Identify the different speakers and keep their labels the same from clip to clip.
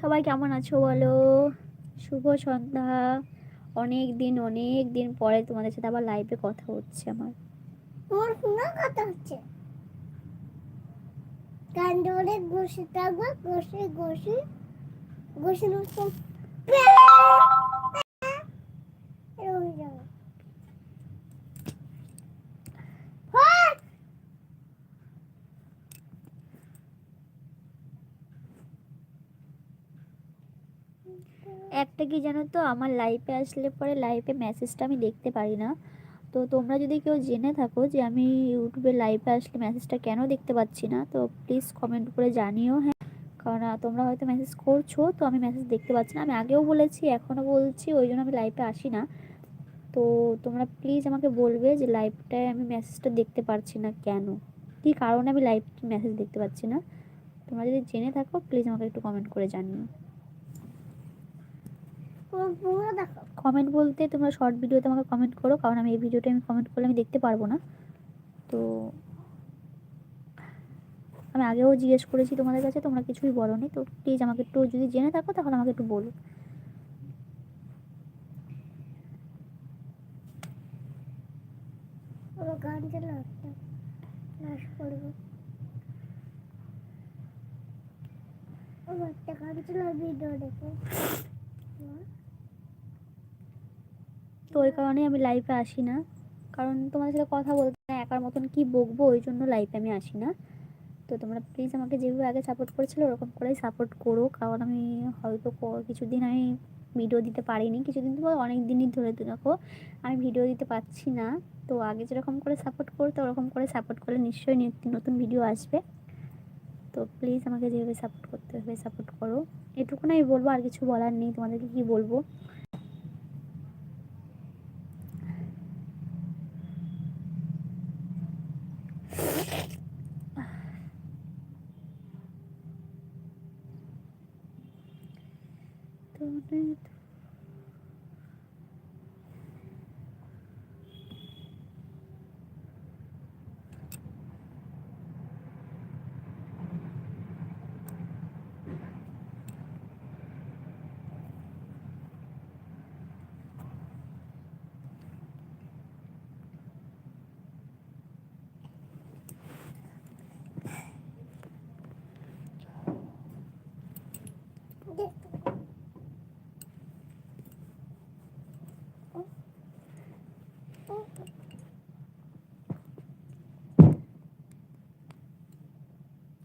Speaker 1: সবাই কেমন আছো বলো? শুভ সন্ধ্যা। অনেক দিন অনেক দিন পরে তোমাদের সাথে আবার লাইভে কথা হচ্ছে আমার।
Speaker 2: তোমার ফোনে কথা হচ্ছে। কান ধরে ঘষে থাকব ঘষে ঘষে ঘষে নষ্ট হয়ে যাবে ফাট!
Speaker 1: একটা কি জানো তো? আমার লাইভে আসলে পরে লাইভে মেসেজটা আমি দেখতে পারি না। তো তোমরা যদি কেউ জেনে থাকো যে আমি ইউটিউবে লাইভে আসলে মেসেজটা কেন দেখতে পাচ্ছি না, তো প্লিজ কমেন্ট করে জানিও হ্যাঁ। কারণ তোমরা হয়তো মেসেজ করছ, তো আমি মেসেজ দেখতে পাচ্ছি না। আমি আগেও বলেছি, এখনও বলছি, ওই জন্য আমি লাইভে আসি না। তো তোমরা প্লিজ আমাকে বলবে যে লাইভটায় আমি মেসেজটা দেখতে পারছি না কেন? কী কারণে আমি লাইভ মেসেজ দেখতে পাচ্ছি না? তোমরা যদি জেনে থাকো প্লিজ আমাকে একটু কমেন্ট করে জানিও। কমেন্ট বলতে তোমরা শর্ট ভিডিওতে আমাকে কমেন্ট করো কারণ আমি এই ভিডিওটা আমি কমেন্ট করলে আমি দেখতে পারব না। তো আমি আগেও জিজ্ঞেস করেছি তোমাদের কাছে তোমরা কিছুই বলোনি। তো প্লিজ আমাকে একটু যদি জেনে থাকো তাহলে আমাকে একটু বলো।
Speaker 2: গান চালা নাচ করব। একটা গান চালা ভিডিও দেখো।
Speaker 1: তো ওই কারণেই আমি লাইভে আসি না। কারণ তোমাদের সাথে কথা বলতে না একার মতন কি বকবো, ওই জন্য লাইভে আমি আসি না। তো তোমরা প্লিজ আমাকে যেভাবে আগে সাপোর্ট করেছিলো, ওরকম করেই সাপোর্ট করো। কারণ আমি হয়তো কিছুদিন আমি ভিডিও দিতে পারিনি। কিছুদিন তো অনেক দিনই ধরে দেখো, আমি ভিডিও দিতে পারছি না। তো আগে যেরকম করে সাপোর্ট করতে, ওরকম করে সাপোর্ট করলে নিশ্চয়ই নতুন ভিডিও আসবে। তো প্লিজ আমাকে যেভাবে সাপোর্ট করতে হবে সাপোর্ট করো। এটুকুন আমি বলব, আর কিছু বলার নেই। তোমাদেরকে কি বলব? তোদের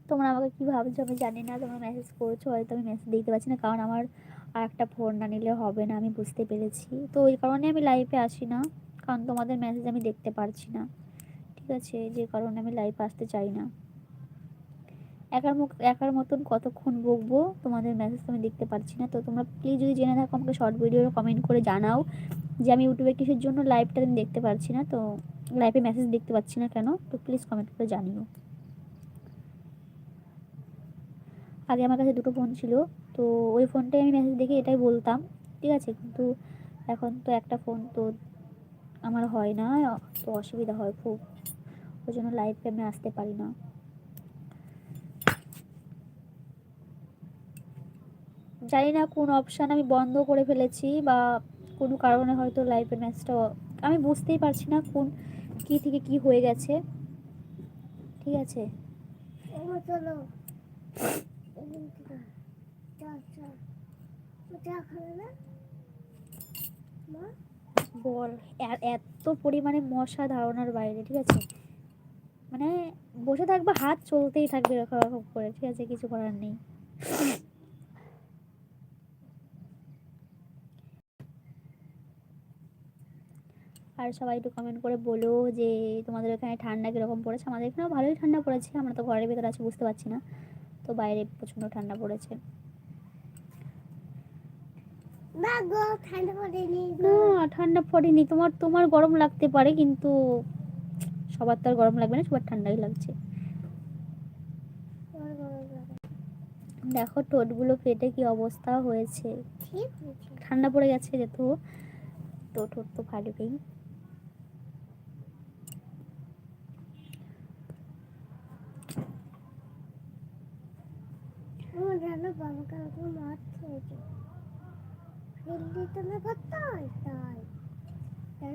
Speaker 1: তোমরা আমাকে কী ভাবছ আমি জানি না, তোমরা মেসেজ করছ, হয়তো আমি মেসেজ দেখতে পাচ্ছি না, কারণ আমার আর একটা ফোন না নিলে হবে না, আমি বুঝতে পেরেছি। তো ওই কারণে আমি লাইভে আসি না, কারণ তোমাদের মেসেজ আমি দেখতে পারছি না। ঠিক আছে, যে কারণে আমি লাইভে আসতে চাই না। একার মুখ, একার মতন কতক্ষণ বকবো, তোমাদের মেসেজ আমি দেখতে পারছি না। তো তোমরা প্লিজ যদি জেনে থাকো, আমাকে শর্ট ভিডিও কমেন্ট করে জানাও যে আমি ইউটিউবে কিসের জন্য লাইভটা আমি দেখতে পারছি না। তো লাইভে মেসেজ দেখতে পাচ্ছি না কেন, তো প্লিজ কমেন্ট করে জানিও। আগে আমার কাছে দুটো ফোন ছিল, তো ওই ফোনটাই আমি মেসেজ দেখে এটাই বলতাম, ঠিক আছে? কিন্তু এখন তো একটা ফোন তো আমার হয় না, তো অসুবিধা হয় খুব। ওই জন্য লাইভে আমি আসতে পারি না। জানি না কোন অপশান আমি বন্ধ করে ফেলেছি বা কোনো কারণে হয়তো লাইভের ম্যাচটা আমি বুঝতেই পারছি না কোন, কী থেকে কি হয়ে গেছে। ঠিক আছে
Speaker 2: এদিন থেকে। চল চল চা খাবে না মা
Speaker 1: বল এত পরিমাণে মশা ধারণার বাইরে, ঠিক আছে? মানে বসে থাকবে, হাত চলতেই থাকবে এরকম এরকম করে, ঠিক আছে? কিছু করার নেই। আর সবাই একটু কমেন্ট করে বলো যে, তোমাদের এখানে ঠান্ডা কীরকম পড়েছে? আমাদের এখানেও ভালোই ঠান্ডা পড়েছে, আমরা তো ঘরের ভেতরে আছি, বুঝতে পারছি না। তো বাইরে প্রচণ্ড ঠান্ডা পড়েছে।
Speaker 2: না গো ঠান্ডা পড়েনি
Speaker 1: না ঠান্ডা পড়েনি। তোমার তোমার গরম লাগতে পারে কিন্তু সবার তো আর গরম লাগবে না সবার ঠান্ডাই লাগছে। দেখো ঠোঁটগুলো ফেটে কি অবস্থা হয়েছে।
Speaker 2: হয়েছে
Speaker 1: ঠান্ডা পড়ে গেছে যেহেতু তো ঠোঁট তো ফাটবেই।
Speaker 2: আমার জানো বাবা কালকে মাছ খেয়েছে। ফেললি তো না করতাম তাই তার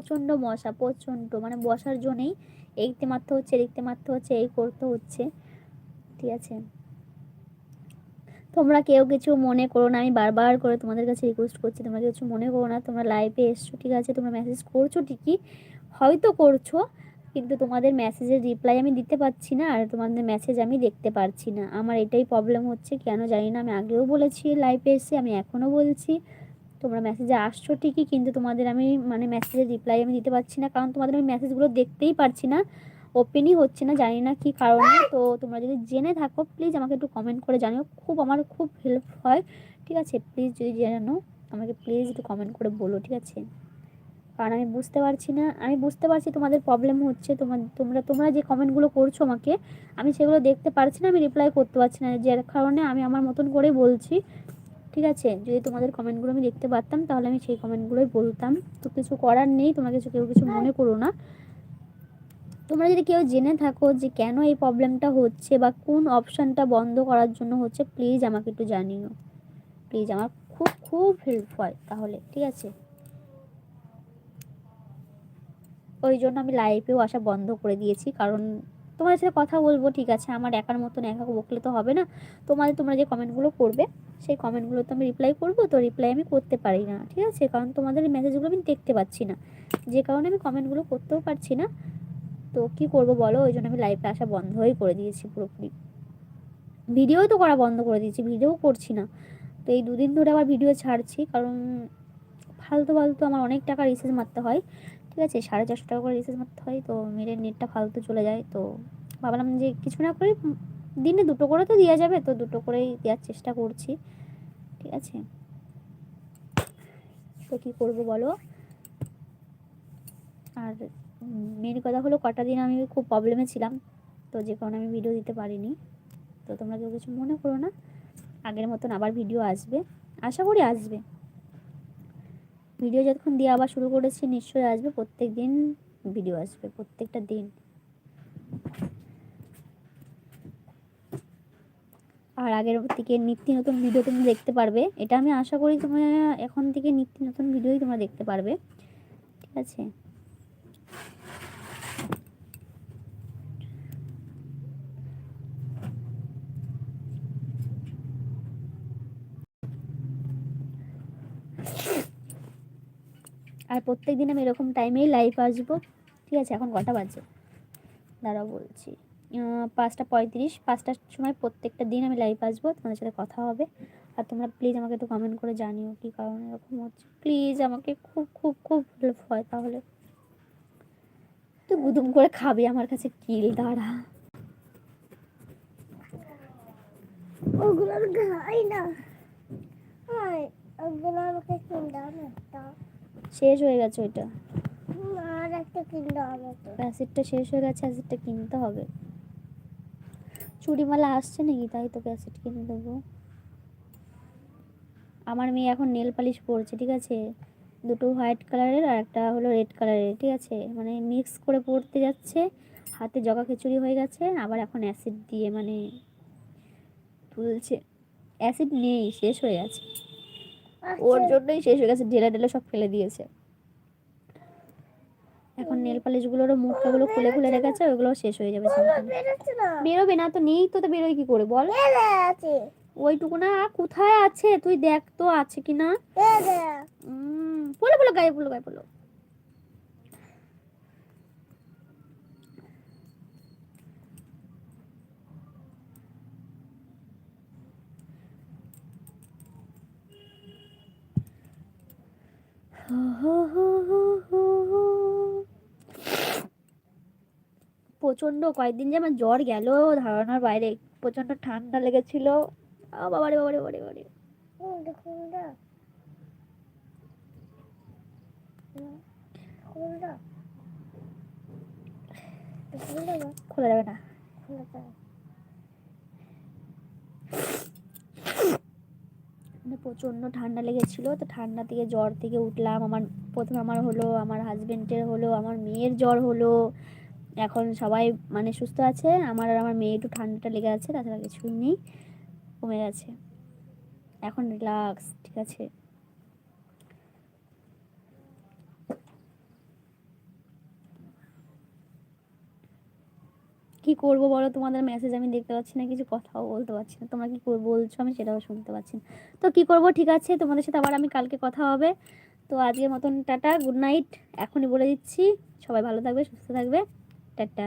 Speaker 1: প্রচণ্ড মশা, প্রচণ্ড। মানে বসার জন্যেই এইতে মারতে হচ্ছে, এদিকতে মারতে হচ্ছে, এই করতে হচ্ছে। ঠিক আছে? তোমরা কেউ কিছু মনে করো না, আমি বারবার করে তোমাদের কাছে রিকোয়েস্ট করছি, তোমরা কিছু মনে করো না, তোমরা লাইভে এসছো, ঠিক আছে? তোমরা মেসেজ করছ ঠিকই, হয়তো করছ, কিন্তু তোমাদের মেসেজের রিপ্লাই আমি দিতে পারছি না, আর তোমাদের মেসেজ আমি দেখতে পারছি না। আমার এটাই প্রবলেম হচ্ছে, কেন জানি না। আমি আগেও বলেছি লাইভে এসে, আমি এখনও বলছি। তোমরা মেসেজে আসছো ঠিকই, কিন্তু তোমাদের আমি মানে মেসেজের রিপ্লাই আমি দিতে পারছি না, কারণ তোমাদের আমি মেসেজগুলো দেখতেই পারছি না ওপেনই হচ্ছে না, জানি না কী কারণে। তো তোমরা যদি জেনে থাকো প্লিজ আমাকে একটু কমেন্ট করে জানিও, খুব আমার খুব হেল্প হয়, ঠিক আছে? প্লিজ যদি জানো আমাকে প্লিজ একটু কমেন্ট করে বলো, ঠিক আছে? কারণ আমি বুঝতে পারছি না, আমি বুঝতে পারছি তোমাদের প্রবলেম হচ্ছে তোমার তোমরা তোমরা যে কমেন্টগুলো করছ আমাকে, আমি সেগুলো দেখতে পারছি না, আমি রিপ্লাই করতে পারছি না যার কারণে আমি আমার মতন করে বলছি। ঠিক আছে? যদি তোমাদের কমেন্টগুলো আমি দেখতে পারতাম, তাহলে আমি সেই কমেন্টগুলোই বলতাম। তো কিছু করার নেই তোমরা কিছু কেউ কিছু মনে করো না। তোমরা যদি কেউ জেনে থাকো যে কেন এই প্রবলেমটা হচ্ছে বা কোন অপশানটা বন্ধ করার জন্য হচ্ছে প্লিজ আমাকে একটু জানিও। প্লিজ আমার খুব খুব হেল্প হয় তাহলে, ঠিক আছে? ওই জন্য আমি লাইভেও আসা বন্ধ করে দিয়েছি, কারণ তোমাদের সাথে কথা বলব, ঠিক আছে? আমার একার মতন একা বকলে তো হবে না। তোমাদের, তোমরা যে কমেন্টগুলো করবে সেই কমেন্টগুলো তো আমি রিপ্লাই করব, তো রিপ্লাই আমি করতে পারি না, ঠিক আছে? কারণ তোমাদের মেসেজগুলো আমি দেখতে পাচ্ছি না। যে কারণে আমি কমেন্টগুলো করতেও পারছি না। তো কি করব বলো? ওই জন্য আমি লাইভে আসা বন্ধই করে দিয়েছি পুরোপুরি। ভিডিও তো করা বন্ধ করে দিয়েছি ভিডিও করছি না। তো এই দুদিন ধরে আবার ভিডিও ছাড়ছি, কারণ ফালতু ফালতু আমার অনেক টাকা রিচার্জ মারতে হয়, ঠিক আছে? সাড়ে চারশো টাকা করে রিচার্জ মারতে হয়, তো মেয়ের নেটটা ফালতু চলে যায়, তো ভাবলাম যে কিছু না করে দিনে দুটো করে তো দেওয়া যাবে, তো দুটো করেই দেওয়ার চেষ্টা করছি। ঠিক আছে? তো কী করব বলো? আর মেন কথা হলো কটা দিন আমি খুব প্রবলেমে ছিলাম, তো যে কারণে আমি ভিডিও দিতে পারিনি। তো তোমরা কেউ কিছু মনে করো না, আগের মতন আবার ভিডিও আসবে। আশা করি আসবে। ভিডিও যতক্ষণ দিয়ে আবার শুরু করেছি, নিশ্চয়ই আসবে, প্রত্যেক দিন ভিডিও আসবে, প্রত্যেকটা দিন। আর আগের থেকে নিত্য নতুন ভিডিও তুমি দেখতে পারবে। এটা আমি আশা করি তোমরা এখন থেকে নিত্য নতুন ভিডিওই তোমরা দেখতে পারবে। ঠিক আছে? আর প্রত্যেক দিন আমি এরকম টাইমেই লাইভ আসব। ঠিক আছে? এখন কটা বাজে? দাঁড়াও বলছি। পাঁচটা পঁয়ত্রিশ পাঁচটার সময় প্রত্যেকটা দিন আমি লাইভ আসব তোমাদের সাথে কথা হবে। আর তোমরা প্লিজ আমাকে একটু কমেন্ট করে জানিও কী কারণে এরকম হচ্ছে। প্লিজ আমাকে খুব খুব খুব হেল্প হয় তাহলে। তুই গুদুম করে খাবি আমার কাছে কিল দাঁড়া।
Speaker 2: ওগুলো খাই না। ওগুলো আমাকে
Speaker 1: শেষ হয়ে গেছে ওইটা।
Speaker 2: আর একটা কিনতে হবে তো
Speaker 1: অ্যাসিডটা শেষ হয়ে গেছে অ্যাসিডটা কিনতে হবে। চুড়িমালা আসছে নাকি? তাই তোকে অ্যাসিড কিনে দেবো। আমার মেয়ে এখন নেল পালিশ পরছে ঠিক আছে? দুটো হোয়াইট কালারের আর একটা হলো রেড কালারের ঠিক আছে? মানে মিক্স করে পড়তে যাচ্ছে। হাতে জগা খিচুড়ি হয়ে গেছে আবার এখন অ্যাসিড দিয়ে মানে তুলছে। অ্যাসিড নেই শেষ হয়ে গেছে। ওর জন্যই শেষ হয়ে গেছে ঢেলা ঢেলা সব ফেলে দিয়েছে। এখন নেল পালিশগুলোরও মুখটাগুলো খুলে খুলে রেখেছে ওগুলো শেষ হয়ে যাবে বেরোবে না তো নেই তো বেরোয় কি করে বল? ওইটুকু না কোথায় আছে? তুই দেখ তো আছে কি না। বলো বলো গায়ে বলো গায়ে বলো প্রচণ্ড কয়েকদিন যে আমার জ্বর গেল ধারণার বাইরে। প্রচণ্ড ঠান্ডা লেগেছিল। বাবারে বাবারে বাবারে বাবারে। খোলা যাবে না। মানে প্রচণ্ড ঠান্ডা লেগেছিল তো ঠান্ডা থেকে জ্বর থেকে উঠলাম। আমার প্রথমে আমার হলো আমার হাজবেন্ডের হলো আমার মেয়ের জ্বর হলো। এখন সবাই মানে সুস্থ আছে। আমার আর আমার মেয়ে একটু ঠান্ডাটা লেগে আছে, তাছাড়া কিছুই নেই, কমে গেছে। এখন রিল্যাক্স ঠিক আছে? কি করব বলো? তোমাদের মেসেজ আমি দেখতে পাচ্ছি না, কিছু কথাও বলতে পারছি না। তোমরা কি বলছো আমি সেটাও শুনতে পাচ্ছি না। তো কি করব? ঠিক আছে, তোমাদের সাথে আবার আমি কালকে কথা হবে। তো আজকের মতন টাটা গুড নাইট এখনই বলে দিচ্ছি। সবাই ভালো থাকবে, সুস্থ থাকবে। টাটা